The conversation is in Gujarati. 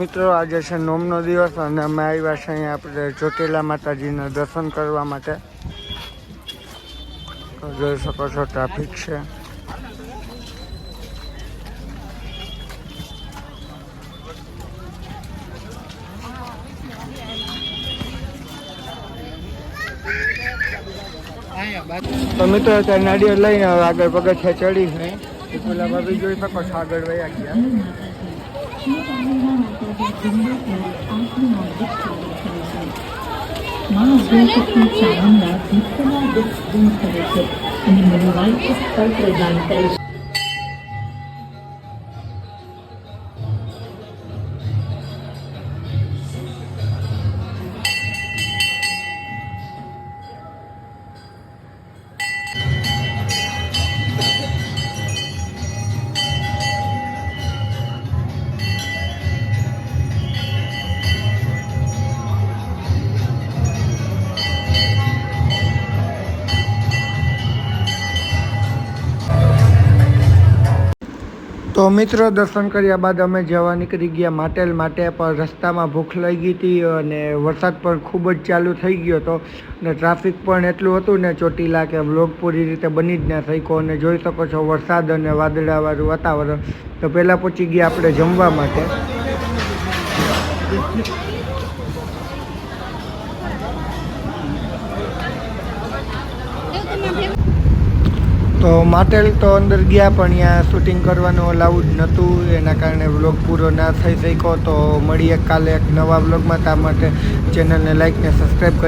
મિત્રો, આજે છે નોમનો દિવસ અને અમે આવ્યા છે અહીંયા આપણે ચોટીલા માતાજીના દર્શન કરવા માટે. જોઈ શકો છો, ટ્રાફિક છે. તો મિત્રો, અત્યારે નાળિયેર લઈને આગળ પગથિયા ચડી છે ચોટીલા ભાભી જોઈ શકો છો, આગળ વયા ગયા. માં ભૂતથી ચામુંડા ભૂતના દુઃખ દૂર કરે છે પ્રદાન કરે તો મિત્રો, દર્શન કર્યા બાદ અમે જવા નીકળી ગયા માટેલ માટે, પણ રસ્તામાં ભૂખ લાગી હતી અને વરસાદ પણ ખૂબ જ ચાલુ થઈ ગયો હતો. અને ટ્રાફિક પણ એટલું હતું ને ચોટીલા કે બ્લોગ પૂરી રીતે બની જ ના શક્યો. અને જોઈ શકો છો વરસાદ અને વાદળાવાળું વાતાવરણ. તો પહેલાં પહોંચી ગયા આપણે જમવા માટે. તો માટેલ તો અંદર ગયા પણ ત્યાં શૂટિંગ કરવાનું અલાઉડ નહોતું. એના કારણે વ્લોગ પૂરો ના થઈ શક્યો તો મળીએ કાલે એક નવા વ્લોગમાં તા માટે ચેનલને લાઈક ને સબસ્ક્રાઈબ કરી